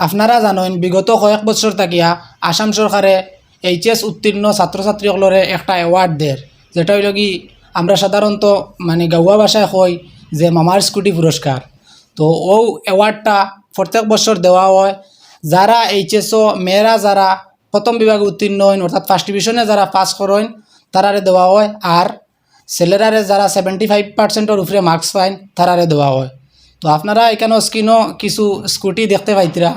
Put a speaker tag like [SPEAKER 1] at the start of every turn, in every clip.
[SPEAKER 1] আপনারা জানেন, বিগত কয়েক বছর থাকিয়া আসাম সরকারে এইচএস উত্তীর্ণ ছাত্রছাত্রীসকলরে একটা অ্যাওয়ার্ড দেয় যেটা হইল কি, আমরা সাধারণত মানে গাওয়া ভাষায় কই যে মামার স্কুটি পুরস্কার তো ও অ্যাওয়ার্ডটা প্রত্যেক বছর দেওয়া হয়। যারা এইচ এইচএসও মেয়েরা যারা প্রথম বিভাগে উত্তীর্ণ হন অর্থাৎ ফার্স্ট ডিভিশনে যারা পাস করেন তারারে দেওয়া হয়। আর ছেলেরারে যারা সেভেন্টি ফাইভ পার্সেন্টের উপরে মার্কস পাইন তারারে দেওয়া হয়। তো আপনারা এখানে স্ক্রিনও কিছু স্কুটি দেখতে পাইতরা।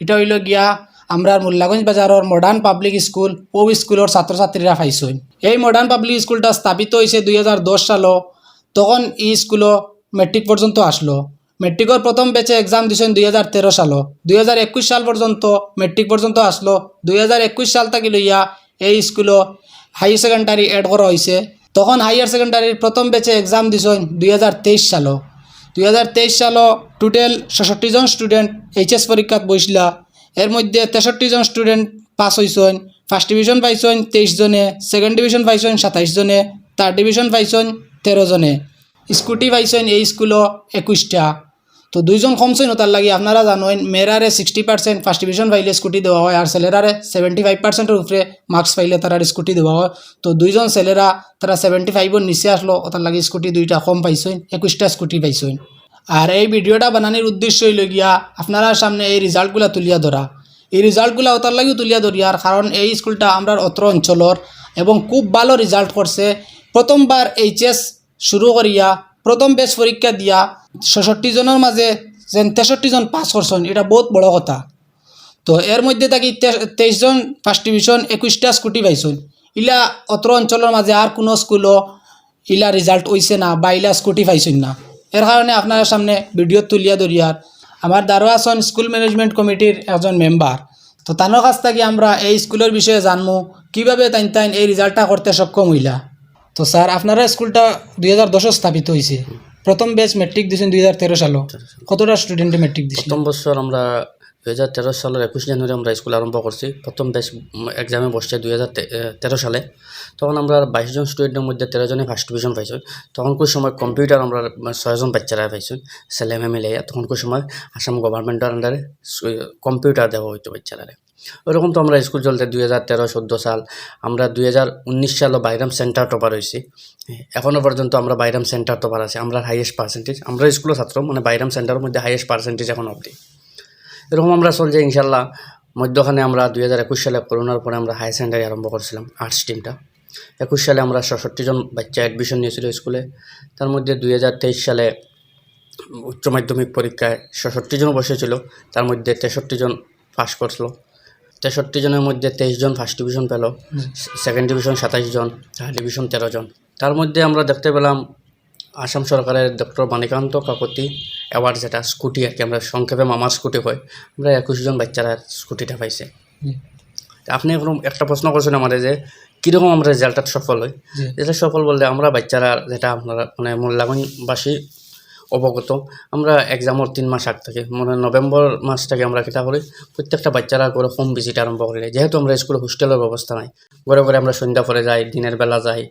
[SPEAKER 1] এটা হইল গিয়া আমরা মোল্লাগঞ্জ বাজারের মডার্ন পাবলিক স্কুল ও স্কুলের ছাত্রছাত্রীরা পাইছেন এই মডার্ন পাবলিক স্কুলটা স্থাপিত হয়েছে দুই হাজার দশ সালও তখন এই স্কুলও মেট্রিক পর্যন্ত আসলো। মেট্রিকের প্রথম ব্যাচে এক্সাম দিয়েছেন দুই হাজার তেরো সালও দুই হাজার একুশ সাল পর্যন্ত মেট্রিক পর্যন্ত আসলো। দুই হাজার একুশ সাল থাকি লইয়া এই স্কুলও হাই সেকেন্ডারি এড করা হয়েছে তখন হাইয়ার সেকেন্ডারির প্রথম ব্যাচে এক্সাম দিয়েছেন দুই হাজার তেইশ সালও দুই হাজার তেইশ সালও টোটাল ছেষট্টি জন স্টুডেন্ট এইচএস পরীক্ষাত বসলা এর মধ্যে তেষট্টি জন স্টুডেন্ট পাস হয়েছেন ফার্স্ট ডিভিশন পাইছেন তেইশ জনে সেকেন্ড ডিভিশন পাইছেন সাতাইশ জনে থার্ড ডিভিশন পাইছেন তেরো জনে। স্কুটি পাইছেন এই স্কুলও একুশটা। তো দুইজন কমছেন তার লাগি আপনারা জানেন মেয়েরারে সিক্সটি পার্সেন্ট ফার্স্ট ডিভিশন পাইলে স্কুটি দেওয়া হয় আর ছেলেরারে সেভেন্টি ফাইভ পার্সেন্টের উপরে মার্কস পাইলে তারা স্কুটি দেওয়া হয়। তো দুইজন ছেলেরা তারা সেভেন্টি ফাইভের নিচে আসলো তার লাগি স্কুটি দুইটা কম পাইছেন একুশটা স্কুটি পাইছেন আর এই ভিডিওটা বানানোর উদ্দেশ্য হইল গিয়া আপনারা সামনে এই রেজাল্টগুলা তুলিয়া ধরা। এই রেজাল্টগুলা ওতার লাগিও তুলিয়া ধরিয়ার কারণ এই স্কুলটা আমরা অত্র অঞ্চলর এবং খুব ভালো রেজাল্ট করছে। প্রথমবার এইচএস শুরু করিয়া, প্রথম বেশ পরীক্ষা দিয়া ছেষট্টি জনের মাঝে যেন তেষট্টি জন পাস করছেন, এটা বহুত বড় কথা। তো এর মধ্যে থাকি তেইশ জন ফার্স্ট ডিভিশন একুশটা স্কুটি পাইছেন। ইলা অত্র অঞ্চলের মাঝে আর কোনো স্কুলও ইলা রেজাল্ট হইছে না বা ইলা স্কুটি পাইছেন না। এর কারণে আপনার সামনে ভিডিও তুলিয়া ধরিয়ার আমার দারোয়াসন স্কুল ম্যানেজমেন্ট কমিটির একজন মেম্বার তো তানোর কাছ থেকে আমরা এই স্কুলের বিষয়ে জানব কীভাবে তাইন তাইন এই রেজাল্টটা করতে সক্ষম হইলা। তো স্যার আপনারা স্কুলটা দুই হাজার দশে স্থাপিত হয়েছে প্রথম বেচ মেট্রিক দিয়েছেন দুই হাজার তেরো সালে। কতটা স্টুডেন্টে মেট্রিক দিয়েছেন
[SPEAKER 2] প্রথম বছর আমরা দুই হাজার তেরো সালের একুশ জানুয়ারি আমরা স্কুল আরম্ভ করছি। প্রথম বেশ এক্সামে বসছে দুই হাজার তেরো সালে। তখন আমরা বাইশ জন স্টুডেন্টের মধ্যে তেরো জনে ফার্স্ট ডিভিশন পাইছি। তখনকার সময় কম্পিউটার আমরা ছয়জন বাচ্চারা পাইছি। ছেলে, মেয়ে মিলে তখনকার সময় আসাম গভর্নমেন্টের আন্ডারে কম্পিউটার দেওয়া হইতো বাচ্চারা ওরকম তো আমরা স্কুল চলতে দুই হাজার তেরো, চোদ্দ সাল, আমরা দুই হাজার উনিশ সালে বাইরাম সেন্টার টপার হয়েছি এখনও পর্যন্ত আমরা বাইরাম সেন্টার টপার আছে। আমরা হাইয়েস্ট পার্সেন্টেজ আমরা স্কুলের ছাত্র মানে বাইরাম সেন্টারের মধ্যে হাইয়েস্ট পার্সেন্টেজ এখন অবধি। এরকম আমরা চলছে ইনশাল্লাহ। মধ্যখানে আমরা দুই হাজার একুশ সালে করোনার পরে আমরা হায়ার সেকেন্ডারি আরম্ভ করেছিলাম আর্টস টিমটা একুশ সালে আমরা ষষট্টি জন বাচ্চা অ্যাডমিশন নিয়েছিল স্কুলে তার মধ্যে দুই হাজার তেইশ সালে উচ্চ মাধ্যমিক পরীক্ষায় ষষট্টি জন বসেছিল তার মধ্যে তেষট্টি জন পাস করছিল। তেষট্টি জনের মধ্যে তেইশ জন ফার্স্ট ডিভিশন পেল সেকেন্ড ডিভিশন সাতাইশ জন থার্ড ডিভিশন তেরো জন। তার মধ্যে আমরা দেখতে পেলাম আসাম সরকারের ডক্টর মানিকান্ত কাকতি অ্যাওয়ার্ড যেটা স্কুটি আর কি আমরা সংক্ষেপে মামার স্কুটি হয় আমরা একুশ জন বাচ্চারা স্কুটিটা পাইছে। আপনি এখন একটা প্রশ্ন করছেন আমাদের যে কীরকম আমরা রেজাল্টটা সফল হয়?
[SPEAKER 1] জি।
[SPEAKER 2] যেটা সফল বলতে আমরা বাচ্চারা যেটা আপনারা মানে মোল্লাগঞ্জবাসী অবগত আমরা এক্সামের তিন মাস আগ থেকে মানে নভেম্বর মাস থেকে আমরা কিতা করি প্রত্যেকটা বাচ্চারা করে হোম ভিজিট আরম্ভ করি যেহেতু আমরা স্কুলে হোস্টেলের ব্যবস্থা নাই ঘরে ঘরে আমরা সন্ধ্যা পরে যাই দিনের বেলা যাই।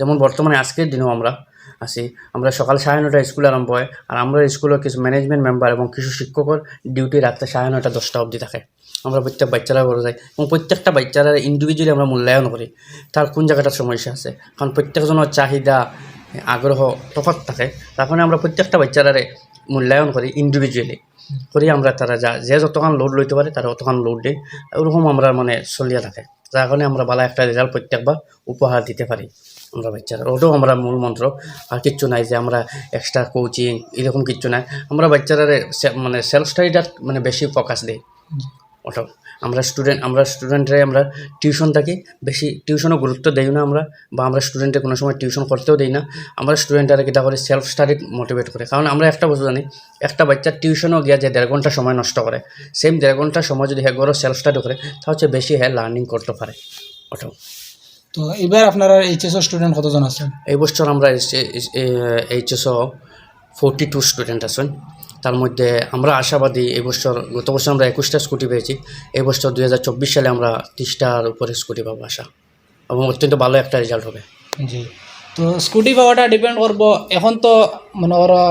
[SPEAKER 2] যেমন বর্তমানে আজকের দিনেও আমরা আসি। আমরা সকাল সাড়ে নটায় স্কুল আরম্ভ হয় আর আমরা স্কুলের কিছু ম্যানেজমেন্ট মেম্বার এবং কিছু শিক্ষকের ডিউটি রাত্রে সাড়ে নটা দশটা অবধি থাকে। আমরা প্রত্যেক বাচ্চারা করে যাই এবং প্রত্যেকটা বাচ্চারা ইন্ডিভিজুয়ালি আমরা মূল্যায়ন করি তার কোন জায়গাটার সমস্যা আছে। কারণ প্রত্যেকজনের চাহিদা, আগ্রহ, তফাৎ থাকে। তার কারণে আমরা প্রত্যেকটা বাচ্চারারে মূল্যায়ন করি ইন্ডিভিজুয়ালি করি আমরা তারা যা, যে যতক্ষণ লোড লইতে পারে তারা অতক্ষণ লোড দিই ওরকম আমরা মানে চলিয়া থাকে। যার কারণে আমরা ভালো একটা রেজাল্ট প্রত্যেকবার উপহার দিতে পারি। আমরা বাচ্চারা। ওটাও আমরা মূল মন্ত্র। আর কিচ্ছু নাই যে আমরা এক্সট্রা কোচিং এরকম কিচ্ছু নাই। আমরা বাচ্চারা মানে সেলফ স্টাডিটা মানে বেশি ফোকাস দিই। ওটাও। আমরা স্টুডেন্ট আমরা স্টুডেন্টরে আমরা টিউশন থাকি। বেশি টিউশনও গুরুত্ব দেই না আমরা, বা আমরা স্টুডেন্টে কোনো সময় টিউশন করতেও দিই না। আমরা স্টুডেন্টরা কিতা করে সেলফ স্টাডি মোটিভেট করে। কারণ আমরা একটা বস্তু জানি, একটা বাচ্চা টিউশনও গিয়া যে দেড় ঘণ্টা সময় নষ্ট করে সেম দেড় ঘণ্টা সময় যদি হ্যাঁ গরো সেলফ স্টাডি করে তা হচ্ছে বেশি হ্যাঁ লার্নিং করতে পারে। ওটাও।
[SPEAKER 1] তো এবার আপনারা এইচএসও স্টুডেন্ট কতজন আছেন?
[SPEAKER 2] এই বছর আমরা এইচএসও ফোরটি টু স্টুডেন্ট আছেন। তার মধ্যে আমরা আশাবাদী এই বছর গত বছর আমরা একুশটা স্কুটি পেয়েছি। এই বছর দুই হাজার চব্বিশ সালে আমরা তিরিশটার উপরে স্কুটি পাবো আশা। এবং অত্যন্ত ভালো একটা রেজাল্ট হবে।
[SPEAKER 1] জি। তো স্কুটি পাওয়াটা ডিপেন্ড করব। এখন তো মনে করো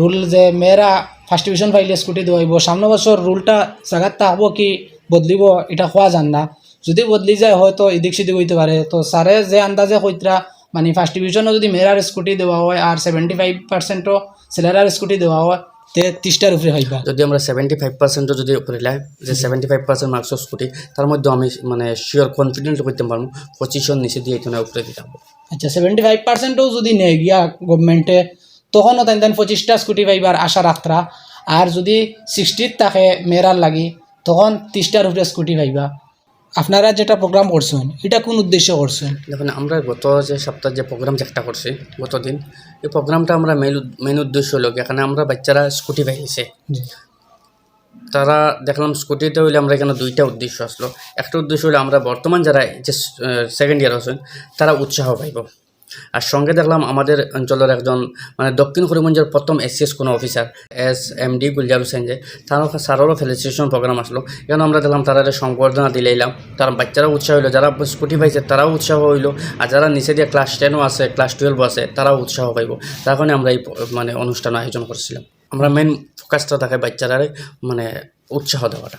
[SPEAKER 1] রুল যে মেয়েরা ফার্স্ট ডিভিশন পাইলে স্কুটি দেওয়াইব সামনে বছর রুলটা জায়গাত থাকব কি বদলিব এটা খোয়া যান না। যদি বদলি যায় হয়তো এদিক সেদিক হইতে পারে। তো স্যারে যে আন্দাজে কইতরা মানে ফার্স্ট ডিভিশনও যদি মেয়েরার স্কুটি দেওয়া হয় আর সেভেন্টি ফাইভ পার্সেন্টও ছেলেরার স্কুটি দেওয়া হয় তে তিরিশটার উপরে হইবা
[SPEAKER 2] যদি আমরা সেভেন্টি ফাইভ পার্সেন্টও যদি উপরে লাই যে সেভেন্টি ফাইভ পার্সেন্ট মার্কসের স্কুটি তার মধ্যে আমি মানে শিওর কনফিডেন্ট করতে পারব পঁচিশশোর নিচে দিয়ে এখানে উপরে দিতে হবে
[SPEAKER 1] আচ্ছা সেভেন্টি ফাইভ পার্সেন্টও যদি নেয় গিয়া গভর্নমেন্টে তখনও তাই তাই পঁচিশটা স্কুটি পাইবার আশা রাখতরা। আর যদি সিক্সটির থাকে মেয়েরার লাগি তখন তিরিশটার উপরে স্কুটি পাইবা। আপনারা যেটা প্রোগ্রাম করছেন এটা কোন উদ্দেশ্যে করছেন?
[SPEAKER 2] দেখুন আমরা গত যে সপ্তাহে যে প্রোগ্রাম যেটা করছি গতদিন এই প্রোগ্রামটা আমরা মেন মেন উদ্দেশ্য হলো এখানে আমরা বাচ্চারা স্কুটি পাইছে।
[SPEAKER 1] জি।
[SPEAKER 2] তারা দেখলাম স্কুটিতে হইলে আমরা এখানে দুইটা উদ্দেশ্য আসলো। একটা উদ্দেশ্য হলো আমরা বর্তমান যারা যে সেকেন্ড ইয়ার আছেন তারা উৎসাহ পাইব। আর সঙ্গে দেখলাম আমাদের অঞ্চলের একজন মানে দক্ষিণ করিমগঞ্জের প্রথম এসিএস কোনো officer S M D Gulzar Hossain যে তারও স্যারেরও ফেলিসিটেশন প্রোগ্রাম আসলো। এখানে আমরা দেখলাম তারা সংবর্ধনা দিলাইলাম তার বাচ্চারাও উৎসাহ হইল, যারা স্কুটি পাইছে তারাও উৎসাহ হইল, আর যারা নিচে দিয়ে ক্লাস টেনও আছে ক্লাস টুয়েলভও আছে, তারাও উৎসাহ পাইব। তার কারণে আমরা এই মানে অনুষ্ঠান আয়োজন করছিলাম। আমরা মেন ফোকাসটা থাকে বাচ্চারা মানে উৎসাহ দেওয়াটা।